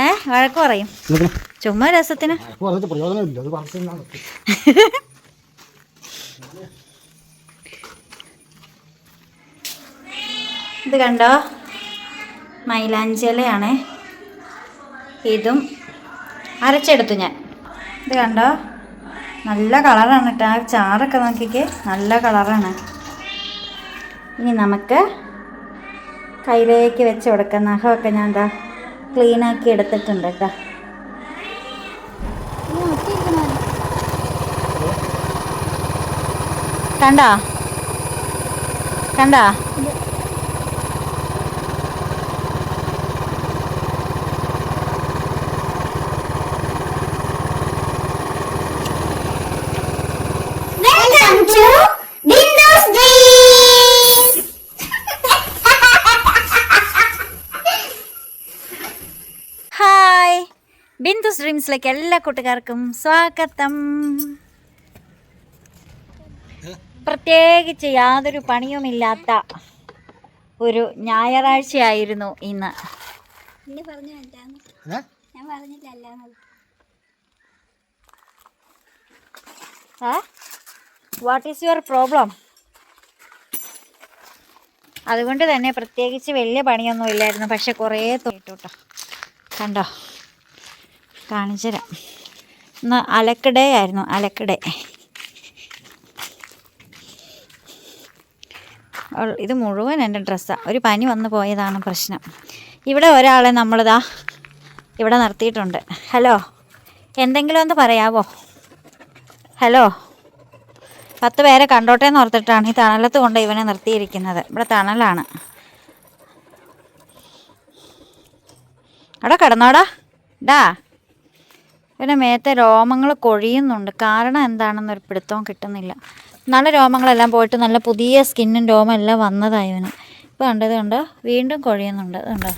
ഏ വഴക്ക് പറയും. ചുമ്മാ രസത്തിന്. ഇത് കണ്ടോ? മൈലാഞ്ചലയാണ് ഇതും അരച്ചെടുത്തു ഞാൻ. ഇത് കണ്ടോ? നല്ല കളറാണ് കേട്ടോ. ആ ചാറൊക്കെ നോക്കിക്കേ. നല്ല കളറാണ്. ഇനി നമുക്ക് കയ്യിലേക്ക് വെച്ച് കൊടുക്കാം. നഖമൊക്കെ ഞാൻ എന്താ ക്ലീനാക്കി എടുത്തിട്ടുണ്ട് കേട്ടോ കണ്ടാ? കണ്ടാ? ഡ്രീംസിലേക്ക് എല്ലാ കൂട്ടുകാർക്കും സ്വാഗതം. പ്രത്യേകിച്ച് യാതൊരു പണിയുമില്ലാത്ത ഒരു ഞായറാഴ്ചയായിരുന്നു ഇന്ന്. എന്നെ പറഞ്ഞു അല്ലാന്ന് ഞാൻ പറഞ്ഞില്ല അല്ലാന്ന്. വാട്ട് ഈസ് യുവർ പ്രോബ്ലം അതുകൊണ്ട് തന്നെ പ്രത്യേകിച്ച് വലിയ പണിയൊന്നും ഇല്ലായിരുന്നു പക്ഷെ കുറേ തോട്ടോ കണ്ടോ? കാണിച്ചു തരാം ഇന്ന് അലക്കഡേ ആയിരുന്നു ഇത് മുഴുവൻ എന്റെ ഡ്രസ്സാണ് ഒരു പനി വന്നു പോയതാണ് പ്രശ്നം. ഇവിടെ ഒരാളെ നമ്മളിതാ ഇവിടെ നിർത്തിയിട്ടുണ്ട്. ഹലോ എന്തെങ്കിലും ഒന്ന് പറയാവോ? ഹലോ പത്ത് പേരെ കണ്ടോട്ടെ എന്ന് ഓർത്തിട്ടാണ് ഈ തണലത്ത് കൊണ്ട് ഇവനെ നിർത്തിയിരിക്കുന്നത്. ഇവിടെ തണലാണ്. അവിടെ കിടന്നോടാ. ഡാ ഇവന്റെ മേത്തെ രോമങ്ങൾ കൊഴിയുന്നുണ്ട്. കാരണം എന്താണെന്നൊരു പിടുത്തവും കിട്ടുന്നില്ല. നല്ല രോമങ്ങളെല്ലാം പോയിട്ട് നല്ല പുതിയ സ്കിന്നും രോമം എല്ലാം വന്നതായി ഇവന് ഇപ്പോൾ കണ്ടത് കണ്ടോ? വീണ്ടും കൊഴിയുന്നുണ്ട്. കണ്ടോ?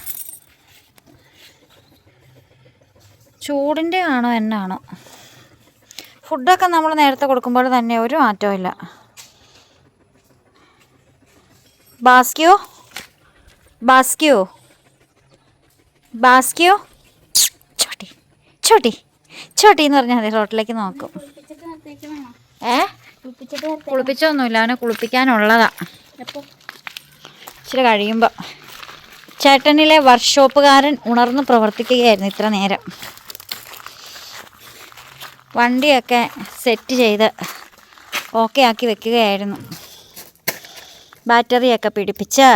ചൂടിന്റെ ആണോ എന്നാണോ? ഫുഡൊക്കെ നമ്മൾ നേരത്തെ കൊടുക്കുമ്പോൾ തന്നെ ഒരു മാറ്റവും ഇല്ല. ബാസ്ക്യോ? ബാസ്ക്യോ? ബാസ്ക്യോ? ചോട്ടി ചോട്ടി ചോട്ടി എന്ന് പറഞ്ഞാൽ മതി റോട്ടിലേക്ക് നോക്കും. ഏ? കുളിപ്പിച്ചൊന്നുമില്ല അവനെ കുളിപ്പിക്കാനുള്ളതാ. ഇച്ചിരി കഴിയുമ്പോൾ ചേട്ടനിലെ വർക്ക്ഷോപ്പുകാരൻ ഉണർന്ന് പ്രവർത്തിക്കുകയായിരുന്നു ഇത്ര നേരം. വണ്ടിയൊക്കെ സെറ്റ് ചെയ്ത് ഓക്കെ ആക്കി വെക്കുകയായിരുന്നു. ബാറ്ററിയൊക്കെ പിടിപ്പിച്ച്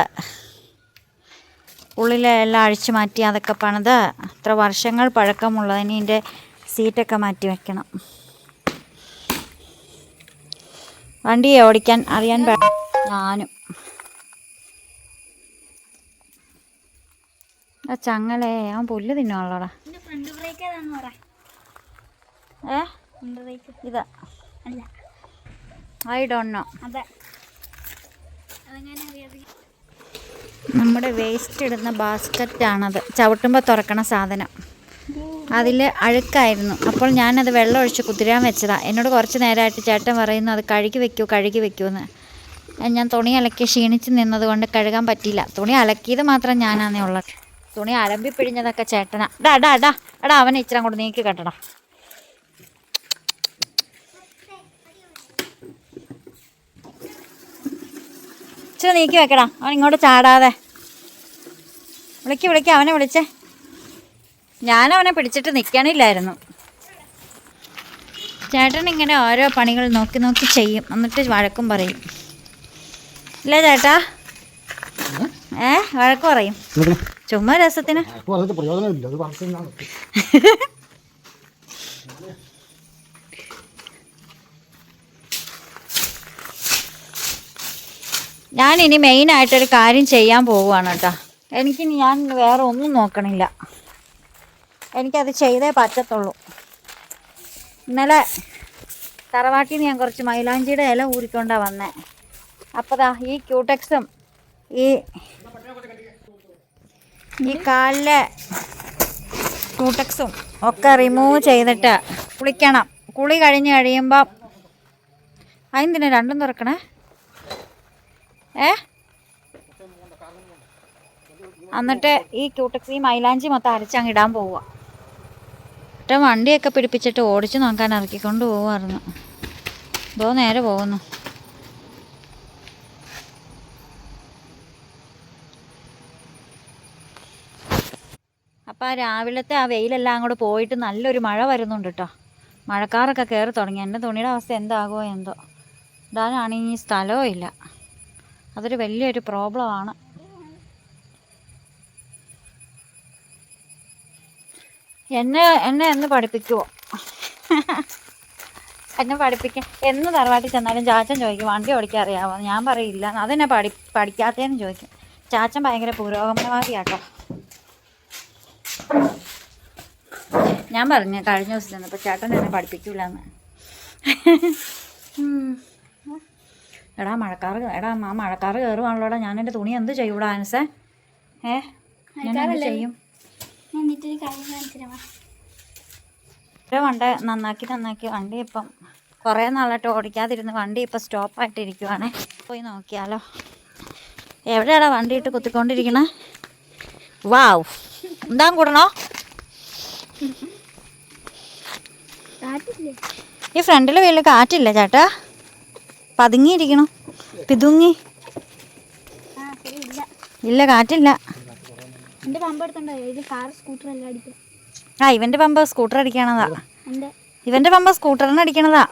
ഉള്ളിലെല്ലാം അഴിച്ചു മാറ്റി അതൊക്കെ പണിത്. ഇത്ര വർഷങ്ങൾ പഴക്കമുള്ളതിന് ഇതിന്റെ സീറ്റൊക്കെ മാറ്റി വെക്കണം. വണ്ടി ഓടിക്കാൻ അറിയാൻ ഞാനും. ആ ചങ്ങലേ അവൻ പുല്ല് തിന്നുള്ളടാ ഏ? ഇതാ. ഐ ഡോണ്ട് നോ അറിയാതെ നമ്മുടെ വേസ്റ്റ് ഇടുന്ന ബാസ്ക്കറ്റാണത് ചവിട്ടുമ്പോൾ തുറക്കണ സാധനം. അതിൽ അഴുക്കായിരുന്നു. അപ്പോൾ ഞാനത് വെള്ളം ഒഴിച്ച് കുതിരാൻ വെച്ചതാണ് എന്നോട് കുറച്ച് നേരമായിട്ട് ചേട്ടൻ പറയുന്നു അത് കഴുകി വെക്കൂ കഴുകി വെക്കൂ എന്ന്. ഞാൻ തുണി അലക്കി ക്ഷീണിച്ച് നിന്നതുകൊണ്ട് കഴുകാൻ പറ്റിയില്ല. തുണി അലക്കിയത് മാത്രം ഞാനാണേ ഉള്ളത് തുണി അലമ്പി പിഴിഞ്ഞതൊക്കെ ചേട്ടനാ. ഡാ ഡാ ഡാ എടാ അവനെ ഇച്ചിരി അങ്ങോട്ട് നീക്കി കെട്ടടാ ഇച്ചിരി നീക്കി വെക്കടാ. അവൻ ഇങ്ങോട്ട് ചാടാതെ. വിളിക്ക് വിളിക്ക് അവനെ വിളിച്ചേ. ഞാൻ അവനെ പിടിച്ചിട്ട് നിൽക്കണില്ലായിരുന്നു ചേട്ടൻ ഇങ്ങനെ ഓരോ പണികൾ നോക്കി നോക്കി ചെയ്യും. എന്നിട്ട് വഴക്കും പറയും. ഇല്ല ചേട്ടാ? ഏ? വഴക്ക് പറയും. ചുമ്മാ രസത്തിന്. ഞാൻ ഇനി മെയിനായിട്ടൊരു കാര്യം ചെയ്യാൻ പോവുകയാണ് കേട്ടോ. എനിക്കിനി ഞാൻ വേറെ ഒന്നും നോക്കണില്ല. എനിക്കത് ചെയ്തേ പറ്റത്തുള്ളൂ. ഇന്നലെ തറവാട്ടിൽ നിന്ന് ഞാൻ കുറച്ച് മൈലാഞ്ചിയുടെ ഇല ഊരിക്കൊണ്ടാണ് വന്നേ. അപ്പോൾ ദാ ഈ ക്യൂടെക്സും ഈ ഈ കാലിലെ ക്യൂടെക്സും ഒക്കെ റിമൂവ് ചെയ്തിട്ട് കുളിക്കണം. കുളി കഴിഞ്ഞ് കഴിയുമ്പം അതിന് രണ്ടും തുറക്കണേ? ഏ? എന്നിട്ട് ഈ ക്യൂട്ടക്സ് ഈ മൈലാഞ്ചി മൊത്തം അരച്ചങ്ങ് ഇടാൻ പോവുക എന്നിട്ട് വണ്ടിയൊക്കെ പിടിപ്പിച്ചിട്ട് ഓടിച്ചു നോക്കാൻ ഇറക്കിക്കൊണ്ട് പോവുമായിരുന്നു ഇതോ നേരെ പോകുന്നു. അപ്പോൾ ആ രാവിലത്തെ ആ വെയിലെല്ലാം അങ്ങോട്ട് പോയിട്ട് നല്ലൊരു മഴ വരുന്നുണ്ട് കേട്ടോ മഴക്കാറൊക്കെ കയറി തുടങ്ങി. എന്റെ തുണിയുടെ അവസ്ഥ എന്താകുമോ എന്തോ. ഇടാനാണെങ്കിൽ സ്ഥലവും ഇല്ല. അതൊരു വലിയൊരു പ്രോബ്ലമാണ്. എന്നെ എന്നെ എന്ന് പഠിപ്പിക്കുമോ എന്നെ പഠിപ്പിക്കാൻ എന്ന് തറവാട്ടിൽ ചെന്നാലും ചാച്ചൻ ചോദിക്കും വണ്ടി ഓടിക്കാൻ അറിയാമോ ഞാൻ പറയില്ല അതെന്നെ പഠി പഠിക്കാത്തതെന്ന് ചോദിക്കും. ചാച്ചൻ ഭയങ്കര പുരോഗമനവാദിയാട്ടോ. ഞാൻ പറഞ്ഞു കഴിഞ്ഞ ദിവസം ചെന്നപ്പോൾ ചേട്ടൻ എന്നെ പഠിപ്പിക്കൂല എന്ന് എടാ മഴക്കാറ് എടാ ആ മഴക്കാറ് കയറുവാണല്ലോടാ ഞാൻ എന്റെ തുണി എന്ത് ചെയ്യൂടാ ആൻസേ ഏ? ഞാൻ എന്ത് ചെയ്യും? എന്നിട്ടൊരു കാര്യം കാണിച്ചു തരാം വണ്ടി നന്നാക്കി നന്നാക്കി വണ്ടി ഇപ്പം കുറേ നാളായിട്ട് ഓടിക്കാതിരുന്ന് വണ്ടി ഇപ്പം സ്റ്റോപ്പ് ആയിട്ടിരിക്കുവാണ് പോയി നോക്കിയാലോ. എവിടെയാടാ വണ്ടി ഇട്ട് കുത്തിക്കൊണ്ടിരിക്കണേ? വാവ്. എന്താ കൂടണോ? ഈ ഫ്രണ്ടിൽ വീട്ടിൽ കാറ്റില്ല ചേട്ടാ. പതുങ്ങിയിരിക്കണോ. പിതുങ്ങി. ഇല്ല കാറ്റില്ല. പമ്പ് കാർ സ്കൂട്ടർ എല്ലാം അടിക്കും ആ ഇവന്റെ പമ്പ് സ്കൂട്ടർ അടിക്കണതാ. ഇവന്റെ പമ്പ പമ്പ് സ്കൂട്ടറിന് അടിക്കണതാ.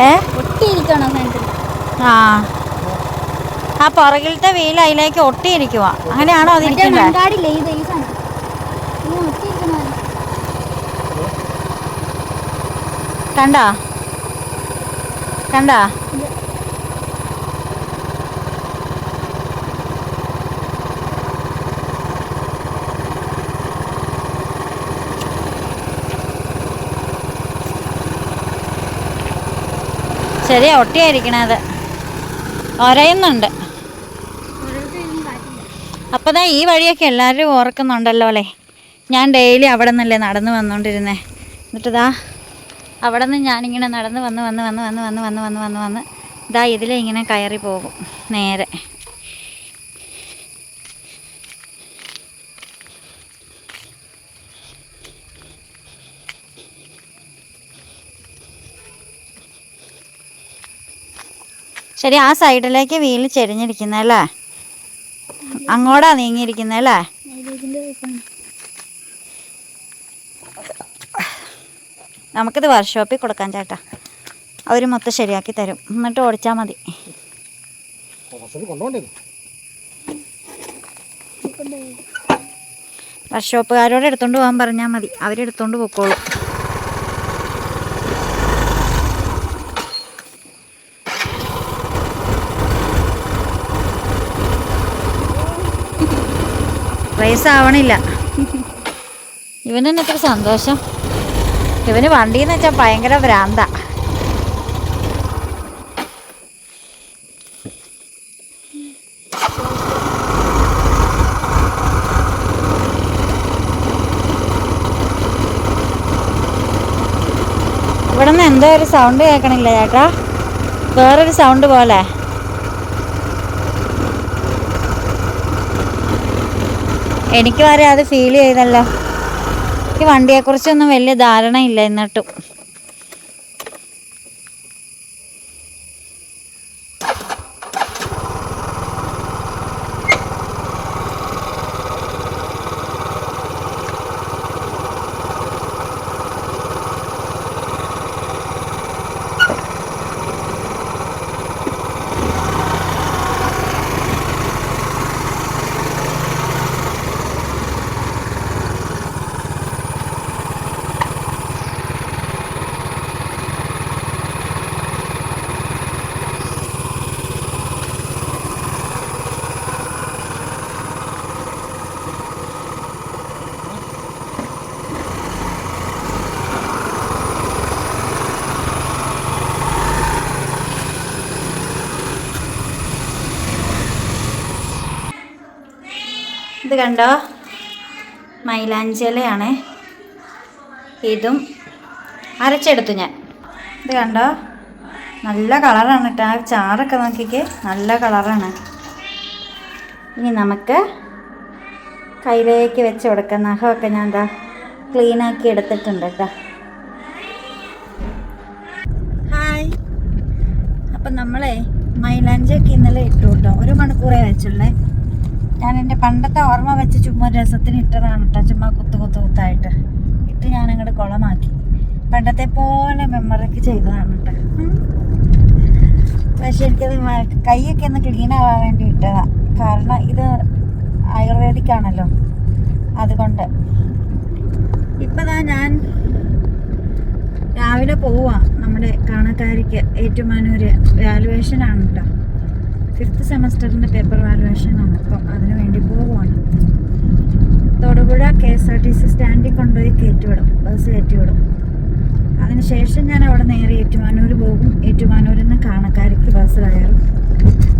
ഏ? ഒട്ടിയിരിക്കണോ സാധനത്തിൽ ആ. ആ പുറകിലത്തെ വെയിൽ അതിലേക്ക് ഒട്ടിയിരിക്കുക അങ്ങനെയാണോ കണ്ടാ? കണ്ടാ? ശരിയാ ഒട്ടിയായിരിക്കണത്. ഒരയുന്നുണ്ട്. അപ്പോൾ ദാ ഈ വഴിയൊക്കെ എല്ലാവരും ഓർക്കുന്നുണ്ടല്ലോ അല്ലേ? ഞാൻ ഡെയിലി അവിടെ നിന്നല്ലേ നടന്നു വന്നുകൊണ്ടിരുന്നേ എന്നിട്ട് ദാ അവിടെ നിന്ന് ഞാനിങ്ങനെ നടന്ന് വന്ന് വന്ന് വന്ന് വന്ന് വന്ന് വന്ന് വന്ന് വന്ന് വന്ന് ഇതാ ഇതിലെ ഇങ്ങനെ കയറി പോകും നേരെ. ശരി ആ സൈഡിലേക്ക് വീൽ ചെരിഞ്ഞിരിക്കുന്നല്ലേ അങ്ങോട്ടാ നീങ്ങിയിരിക്കുന്നത് അല്ലേ? നമുക്കിത് വർക്ക്ഷോപ്പിൽ കൊടുക്കാൻ ചേട്ടാ. അവർ മൊത്തം ശരിയാക്കി തരും. എന്നിട്ട് ഓടിച്ചാൽ മതി. വർക്ക്ഷോപ്പുകാരോട് എടുത്തോണ്ട് പോകാൻ പറഞ്ഞാൽ മതി. അവരെടുത്തോണ്ട് പൊക്കോളും. റേസ് ആവണില്ല ഇവനെന്നെ ഇത്ര സന്തോഷം. ഇവന് വണ്ടി എന്ന് വെച്ചാൽ ഭയങ്കര ഭ്രാന്ത. ഇവിടെ നിന്ന് എന്തോ ഒരു സൗണ്ട് കേൾക്കണില്ല ചേട്ടാ. വേറൊരു സൗണ്ട് പോലെ. എനിക്ക് വരെ അത് ഫീൽ ചെയ്തല്ലോ. എനിക്ക് വണ്ടിയെക്കുറിച്ചൊന്നും വലിയ ധാരണയില്ല എന്നിട്ടും. കണ്ടോ? മൈലാഞ്ചലയാണ്. ഇതും അരച്ചെടുത്തു ഞാൻ. ഇത് കണ്ടോ? നല്ല കളറാണ് കേട്ടോ ആ ചാറൊക്കെ നോക്കിക്കേ. നല്ല കളറാണ്. ഇനി നമുക്ക് കയ്യിലേക്ക് വെച്ച് കൊടുക്കാം. നഖമൊക്കെ ഞാൻ എന്താ ക്ലീനാക്കി എടുത്തിട്ടുണ്ട് കേട്ടോ ഹായ്. അപ്പം നമ്മളെ മൈലാഞ്ചൊക്കെ ഇന്നലെ ഇട്ടു കേട്ടോ ഒരു മണിക്കൂറേ വെച്ചുള്ളേ. ഞാൻ എന്റെ പണ്ടത്തെ ഓർമ്മ വെച്ച് ചുമ്മാ രസത്തിന് ഇട്ടതാണ് കേട്ടോ ചുമ്മാ കുത്തു കുത്തു കുത്തായിട്ട്. ഇട്ട് ഞാൻ അങ്ങോട്ട് കുളമാക്കി. പണ്ടത്തെ പോലെ മെമ്മറിക്ക് ചെയ്തതാണ് കേട്ടോ പക്ഷെ എനിക്കത് കൈയൊക്കെ ഒന്ന് ക്ലീൻ ആവാൻ വേണ്ടി ഇട്ടതാണ് കാരണം ഇത് ആയുർവേദിക്കാണല്ലോ. അതുകൊണ്ട്. ഇപ്പതാ ഞാൻ രാവിലെ പോവാ. നമ്മുടെ കാണക്കാരിക്ക് ഏറ്റുമാനൂര് വാലുവേഷനാണ് കേട്ടോ ഫിഫ്ത്ത് സെമസ്റ്ററിന്റെ പേപ്പർ വാലുവേഷൻ ആണ്. അപ്പം അതിന് വേണ്ടി പോവുകയാണ് Thodupuzha K S R T C സ്റ്റാൻഡിൽ കൊണ്ടുപോയി കയറ്റിവിടും. ബസ് കയറ്റിവിടും. അതിനുശേഷം ഞാൻ അവിടെ നേരെ ഏറ്റുമാനൂർ പോകും. ഏറ്റുമാനൂരിൽ നിന്ന് കാണക്കാരിക്ക് ബസ് കയറും.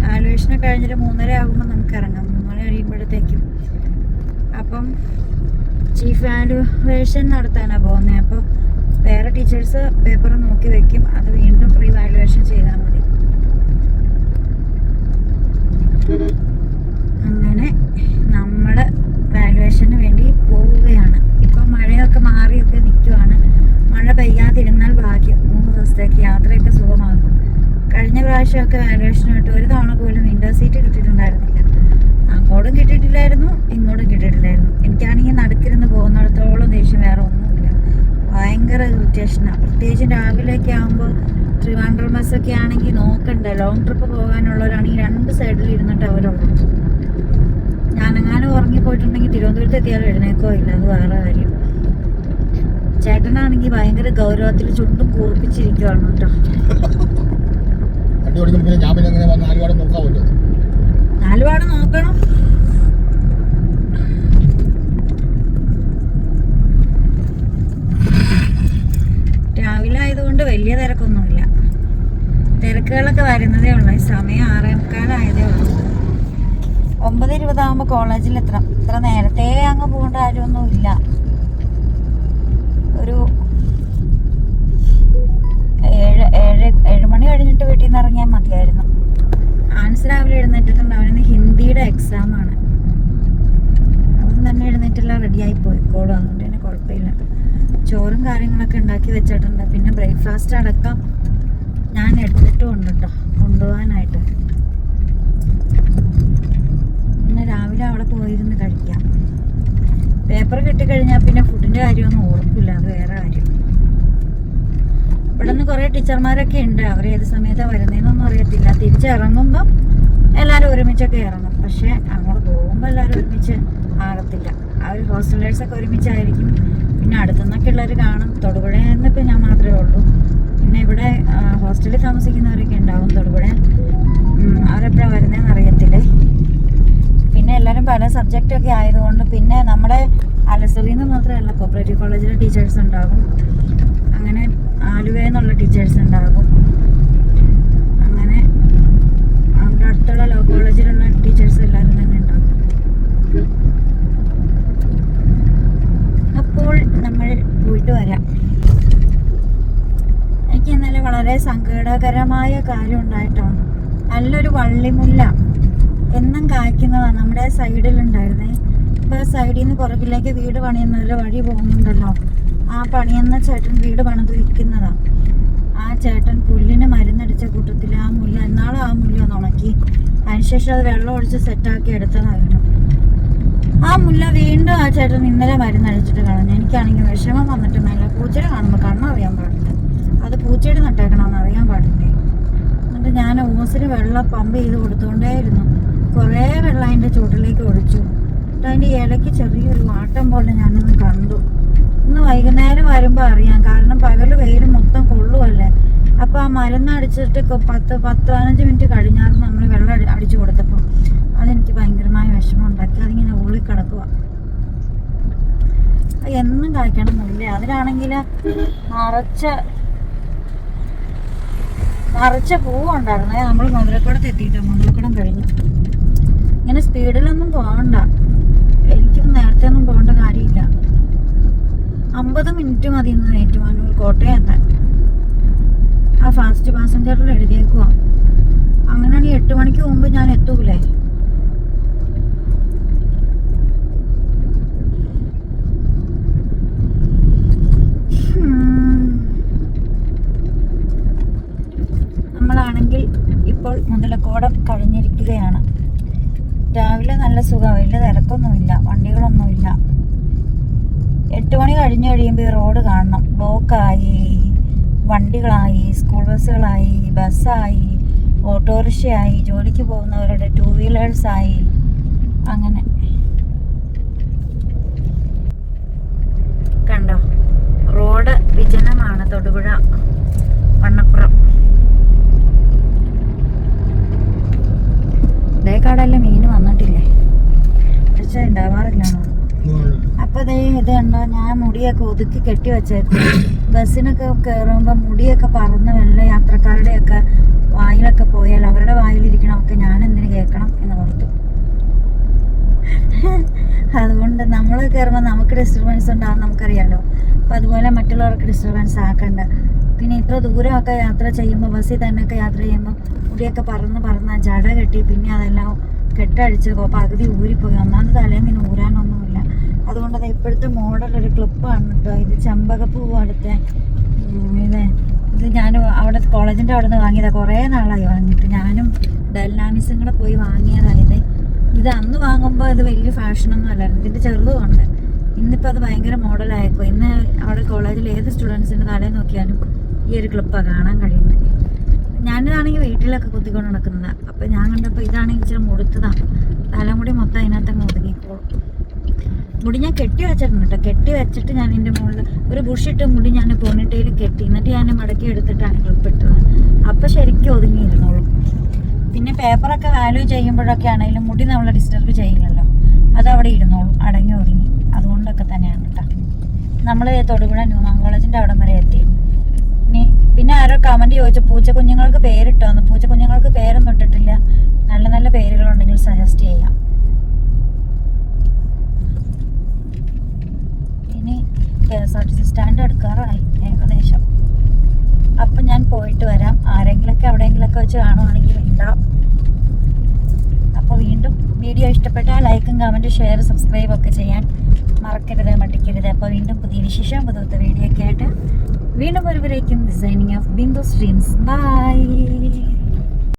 വാലുവേഷനെ കഴിഞ്ഞിട്ട് മൂന്നര ആകുമ്പോൾ നമുക്ക് ഇറങ്ങാം. മൂന്നര കഴിയുമ്പോഴത്തേക്കും. അപ്പം ചീഫ് വാലുവേഷൻ നടത്താനാണ് പോകുന്നത് അപ്പോൾ വേറെ ടീച്ചേഴ്സ് പേപ്പർ നോക്കി വെക്കും. അത് വീണ്ടും റീവാലുവേഷൻ ചെയ്താൽ മതി. അങ്ങനെ നമ്മൾ വാലുവേഷന് വേണ്ടി പോവുകയാണ്. ഇപ്പൊ മഴയൊക്കെ മാറിയൊക്കെ നിൽക്കുവാണ് മഴ പെയ്യാതിരുന്നാൽ ഭാഗ്യം. മൂന്ന് ദിവസത്തേക്ക് യാത്രയൊക്കെ സുഖമാകും. കഴിഞ്ഞ പ്രാവശ്യമൊക്കെ വാലുവേഷനായിട്ട് ഒരു തവണ പോലും വിൻഡോ സീറ്റ് കിട്ടിയിട്ടുണ്ടായിരുന്നില്ല. അങ്ങോട്ടും കിട്ടിയിട്ടില്ലായിരുന്നു ഇങ്ങോട്ടും കിട്ടിയിട്ടില്ലായിരുന്നു. എനിക്കാണെങ്കിൽ നടക്കിരുന്ന് പോകുന്നിടത്തോളം ദേഷ്യം വേറെ ഒന്നുമില്ല. ഭയങ്കര ഇറിറ്റേഷനാണ് പ്രത്യേകിച്ച് രാവിലെയൊക്കെ ആകുമ്പോൾ ട്രിവാൻഡ്രം ബസ്സൊക്കെ ആണെങ്കിൽ നോക്കണ്ട. ലോങ് ട്രിപ്പ് പോകാനുള്ളവരാണെങ്കിൽ രണ്ട് സൈഡിൽ ഇരുന്നിട്ട് അവരുള്ളൂ. ഞാനെങ്ങാനും ഉറങ്ങിപ്പോയിട്ടുണ്ടെങ്കിൽ തിരുവനന്തപുരത്ത് എത്തിയാലും എഴുന്നേക്കോ ഇല്ല. അത് വേറെ കാര്യം. ചേട്ടനാണെങ്കിൽ ഭയങ്കര ഗൗരവത്തിൽ ചുണ്ടും കൂർപ്പിച്ചിരിക്കുവാണ് കേട്ടോ. നാലുപാട് നോക്കണം. രാവിലെ ആയതുകൊണ്ട് വലിയ തിരക്കൊന്നുമില്ല. തിരക്കുകളൊക്കെ വരുന്നതേ ഉള്ളൂ. സമയം ആറേമുക്കാലായതേ ഉള്ളൂ. ഒമ്പത് ഇരുപതാകുമ്പോൾ കോളേജിൽ എത്തണം ഇത്ര നേരത്തെ അങ്ങ് പോകേണ്ട കാര്യമൊന്നും ഇല്ല ഒരു ഏഴ് ഏഴ് ഏഴ് മണി കഴിഞ്ഞിട്ട് വീട്ടിൽ നിന്ന് ഇറങ്ങിയാൽ മതിയായിരുന്നു. ആൻസ് രാവിലെ എഴുന്നേറ്റിട്ടുണ്ട്. അവന് ഹിന്ദിയുടെ എക്സാം ആണ്. അവൻ തന്നെ എഴുന്നേറ്റെല്ലാം റെഡിയായി പോയിക്കോളും. അതുകൊണ്ട് തന്നെ കുഴപ്പമില്ല. ചോറും കാര്യങ്ങളൊക്കെ ഉണ്ടാക്കി വെച്ചിട്ടുണ്ട്. പിന്നെ ബ്രേക്ക്ഫാസ്റ്റ് അടക്കം എടുത്തിട്ടുമുണ്ട് കേട്ടോ കൊണ്ടുപോകാനായിട്ട്. പിന്നെ രാവിലെ അവിടെ പോയിരുന്ന് കഴിക്കാം. പേപ്പർ കിട്ടിക്കഴിഞ്ഞാൽ പിന്നെ ഫുഡിന്റെ കാര്യമൊന്നും ഓർക്കില്ല. അത് വേറെ കാര്യം. ഇവിടെ നിന്ന് കുറേ ടീച്ചർമാരൊക്കെ ഉണ്ട്. അവർ ഏത് സമയത്താണ് വരുന്നതെന്നൊന്നും അറിയത്തില്ല. തിരിച്ചിറങ്ങുമ്പം എല്ലാവരും ഒരുമിച്ചൊക്കെ ഇറങ്ങും. പക്ഷേ അങ്ങോട്ട് പോകുമ്പോൾ എല്ലാവരും ഒരുമിച്ച് ആകത്തില്ല. അവർ ഹോസ്റ്റലേഴ്സൊക്കെ ഒരുമിച്ചായിരിക്കും. പിന്നെ അടുത്തുനിന്നൊക്കെ ഉള്ളവർ കാണും. തൊടുപുഴയിൽ ഞാൻ മാത്രമേ ഉള്ളൂ. പിന്നെ ഇവിടെ ഹോസ്റ്റലിൽ താമസിക്കുന്നവരൊക്കെ ഉണ്ടാവും തൊടുപുഴ. അവരെപ്പോഴാണ് വരുന്നതെന്ന് അറിയത്തില്ലേ? പിന്നെ എല്ലാവരും പല സബ്ജക്റ്റൊക്കെ ആയതുകൊണ്ട് പിന്നെ നമ്മുടെ അലസറിയിൽ നിന്ന് മാത്രമല്ല കോപ്പറേറ്റീവ് കോളേജിലെ ടീച്ചേഴ്സ് ഉണ്ടാകും അങ്ങനെ ആലുവയിൽ എന്നുള്ള ടീച്ചേഴ്സ് ഉണ്ടാകും അങ്ങനെ അവിടെ അടുത്തുള്ള ലോ കോളേജിലുള്ള ടീച്ചേഴ്സ് എല്ലാവരും തന്നെ ഉണ്ടാകും അപ്പോൾ നമ്മൾ പോയിട്ട് വരാം. എനിക്ക് ഇന്നലെ വളരെ സങ്കടകരമായ കാര്യം ഉണ്ടായിട്ടോ നല്ലൊരു വള്ളിമുല്ല എന്നും കായ്ക്കുന്നതാണ് നമ്മുടെ സൈഡിൽ ഉണ്ടായിരുന്നേ. ഇപ്പോൾ സൈഡിൽ നിന്ന് പുറകിലേക്ക് വീട് പണിയുന്ന ഒരു വഴി പോകുന്നുണ്ടല്ലോ. ആ പണിയുന്ന ചേട്ടൻ വീട് പണിത് വിൽക്കുന്നതാ ആ ചേട്ടൻ പുല്ലിന് മരുന്നടിച്ച കൂട്ടത്തിൽ ആ മുല്ല എന്നാളും ആ മുല്ല ഒന്ന് ഉണക്കി. അതിനുശേഷം അത് വെള്ളം ഒഴിച്ച് സെറ്റാക്കി എടുത്തതായിരുന്നു. ആ മുല്ല വീണ്ടും ആ ചേട്ടൻ ഇന്നലെ മരുന്നടിച്ചിട്ട് കളഞ്ഞു. എനിക്കാണെങ്കിൽ വിഷമം വന്നിട്ട് മേലെ പൂച്ചയുടെ കാണുമ്പോൾ കണ്ണറിയാൻ പാടില്ല. അത് പൂച്ചയുടെ നട്ടേക്കണമെന്ന് അറിയാൻ പാടില്ലേ? എന്നിട്ട് ഞാൻ ഓസിന് വെള്ളം പമ്പ് ചെയ്ത് കൊടുത്തുകൊണ്ടേയിരുന്നു കുറേ വെള്ളം അതിന്റെ ചുവട്ടിലേക്ക് ഒഴിച്ചു. എന്നിട്ട് അതിന്റെ ഇലയ്ക്ക് ചെറിയൊരു വാട്ടം പോലെ ഞാനൊന്ന് കണ്ടു. ഇന്ന് വൈകുന്നേരം വരുമ്പോൾ അറിയാം. കാരണം പകൽ വെയിൽ മൊത്തം കൊള്ളുമല്ലേ അപ്പോൾ ആ മരുന്ന് അടിച്ചിട്ട് കൊ- പത്ത് പത്ത് പതിനഞ്ച് മിനിറ്റ് കഴിഞ്ഞായിരുന്നു നമ്മൾ വെള്ളം അടി- അടിച്ചു കൊടുത്തപ്പോൾ അതെനിക്ക് ഭയങ്കരമായ വിഷമം ഉണ്ടാക്കി അതിങ്ങനെ ഉള്ളിക്കിടക്കുക കിടക്കുക എന്നും കഴിക്കണം മുല്ല അതിനാണെങ്കിൽ നിറച്ച നിറച്ച പൂവുണ്ടായിരുന്നേ. നമ്മൾ മുതലക്കുടത്ത് എത്തിയിട്ട്. മുതലക്കുടം കഴിഞ്ഞു. ഇങ്ങനെ സ്പീഡിലൊന്നും പോകണ്ട. എനിക്കും നേരത്തെ ഒന്നും പോകേണ്ട കാര്യമില്ല. അമ്പത് മിനിറ്റ് മതി ഇന്ന് ഏറ്റുമാനൂർ കോട്ടയം എത്താൻ. ആ ഫാസ്റ്റ് പാസഞ്ചറിൽ എഴുതിയേക്കുവാ. അങ്ങനെയാണെങ്കിൽ എട്ട് മണിക്ക് മുമ്പ് ഞാൻ എത്തൂലേ? നമ്മളാണെങ്കിൽ ഇപ്പോൾ മുതലക്കോടം കഴിഞ്ഞിരിക്കുകയാണ്. രാവിലെ നല്ല സുഖം വലിയ തിരക്കൊന്നുമില്ല വണ്ടികളൊന്നുമില്ല. എട്ട് മണി കഴിഞ്ഞ് കഴിയുമ്പോൾ ഈ റോഡ് കാണണം. ബ്ലോക്കായി വണ്ടികളായി സ്കൂൾ ബസ്സുകളായി ബസ്സായി ഓട്ടോറിക്ഷയായി ജോലിക്ക് പോകുന്നവരുടെ ടൂ വീലേഴ്സായി അങ്ങനെ. കണ്ടോ? റോഡ് വിജനമാണ് തൊടുപുഴ വണ്ണപ്പുറം. ഇതേ കടലിൽ മീൻ വന്നിട്ടില്ലേ? പക്ഷെ ഉണ്ടാവാറില്ല. അപ്പൊ ഇത് കണ്ടോ ഞാൻ മുടിയൊക്കെ ഒതുക്കി കെട്ടി വെച്ചേക്കും ബസ്സിനൊക്കെ കയറുമ്പോ മുടിയൊക്കെ പറന്ന് വല്ല യാത്രക്കാരുടെയൊക്കെ വായിലൊക്കെ പോയാൽ അവരുടെ വായിലിരിക്കണമൊക്കെ ഞാൻ എന്തിനു കേൾക്കണം എന്ന് ഓർത്തു. അതുകൊണ്ട് നമ്മൾ കയറുമ്പോൾ നമുക്ക് ഡിസ്റ്റർബൻസ് ഉണ്ടാവും നമുക്കറിയാലോ. അപ്പം അതുപോലെ മറ്റുള്ളവർക്ക് ഡിസ്റ്റർബൻസ് ആക്കണ്ട. പിന്നെ ഇത്ര ദൂരമൊക്കെ യാത്ര ചെയ്യുമ്പോൾ ബസ്സിൽ തന്നെയൊക്കെ യാത്ര ചെയ്യുമ്പോൾ മുടിയൊക്കെ പറന്ന് പറന്ന് ജട കെട്ടി പിന്നെ അതെല്ലാം കെട്ടടിച്ച് പകുതി ഊരിപ്പോയി. ഒന്നാമത് തലേന്ന് ഇങ്ങനെ ഊരാനൊന്നുമില്ല. അതുകൊണ്ട് അത് ഇപ്പോഴത്തെ മോഡൽ ഒരു ക്ലിപ്പാണ് കേട്ടോ ഇത് ചെമ്പകപ്പൂ പോലത്തെ ഇത് ഇത് ഞാൻ അവിടെ കോളേജിന്റെ അവിടെ നിന്ന് വാങ്ങിയതാണ് കുറേ നാളായി വാങ്ങിയിട്ട്. ഞാനും ഡെൽനാമിസും കൂടെ പോയി വാങ്ങിയതായത് ഇത്. അന്ന് വാങ്ങുമ്പോൾ ഇത് വലിയ ഫാഷനൊന്നും അല്ലായിരുന്നു. ഇതിന്റെ ചെറുതുമുണ്ട് ഇന്നിപ്പോൾ അത് ഭയങ്കര മോഡലായിപ്പോൾ ഇന്ന് അവിടെ കോളേജിൽ ഏത് സ്റ്റുഡൻസിന്റെ തലേ നോക്കിയാലും ഈ ഒരു ക്ലിപ്പാണ് കാണാൻ കഴിയുന്നത്. ഞാനിതാണെങ്കിൽ വീട്ടിലൊക്കെ കുത്തിക്കൊണ്ട് നടക്കുന്നതാണ് അപ്പോൾ ഞാൻ കണ്ടപ്പോൾ ഇതാണെങ്കിൽ ഇച്ചിരി മുടുത്തതാണ് തലമുടി മൊത്തം അതിനകത്തങ്ങ് ഒതുങ്ങിക്കോളും. മുടി ഞാൻ കെട്ടി വെച്ചിട്ടുണ്ട് കേട്ടോ കെട്ടി വെച്ചിട്ട് ഞാൻ എന്റെ മുകളിൽ ഒരു ബുഷിട്ട് മുടി ഞാൻ പോണിട്ടയിൽ കെട്ടി. എന്നിട്ട് ഞാൻ മടക്കി എടുത്തിട്ടാണ് ക്ലിപ്പിട്ടത് അപ്പോൾ അപ്പം ശരിക്കും ഒതുങ്ങിയിരുന്നുള്ളൂ പിന്നെ പേപ്പറൊക്കെ വാല്യൂ ചെയ്യുമ്പോഴൊക്കെ ആണെങ്കിലും മുടി നമ്മൾ ഡിസ്റ്റർബ് ചെയ്യില്ലല്ലോ. അതവിടെ ഇരുന്നോളും. അടങ്ങി ഒതുങ്ങി. അതുകൊണ്ടൊക്കെ തന്നെയാണ് കേട്ടോ നമ്മൾ തൊടുപുഴ ന്യൂമാൻ കോളേജിന്റെ അവിടം വരെ എത്തി. ഇനി പിന്നെ ചോദിച്ച പൂച്ച കുഞ്ഞുങ്ങൾക്ക് പേരിട്ടോന്ന് പൂച്ച കുഞ്ഞുങ്ങൾക്ക് പേരൊന്നും ഇട്ടിട്ടില്ല. നല്ല നല്ല പേരുകളുണ്ടെങ്കിൽ സജസ്റ്റ് ചെയ്യാം. ഇനി K S R T C stand എടുക്കാറായി ഏകദേശം. അപ്പം ഞാൻ പോയിട്ട് വരാം. ആരെങ്കിലൊക്കെ എവിടെയെങ്കിലൊക്കെ വെച്ച് കാണുവാണെങ്കിൽ ഉണ്ടാവും. അപ്പോൾ വീണ്ടും വീഡിയോ ഇഷ്ടപ്പെട്ടാൽ ലൈക്കും കമന്റ് ഷെയർ സബ്സ്ക്രൈബ് ഒക്കെ ചെയ്യാൻ മറക്കരുത് മടിക്കരുത്. അപ്പോൾ വീണ്ടും പുതിയ വിശേഷം പുതുത്ത വീഡിയോ ഒക്കെ ആയിട്ട് വീണ്ടും ഒരുവരേക്കും designing of Bindu streams by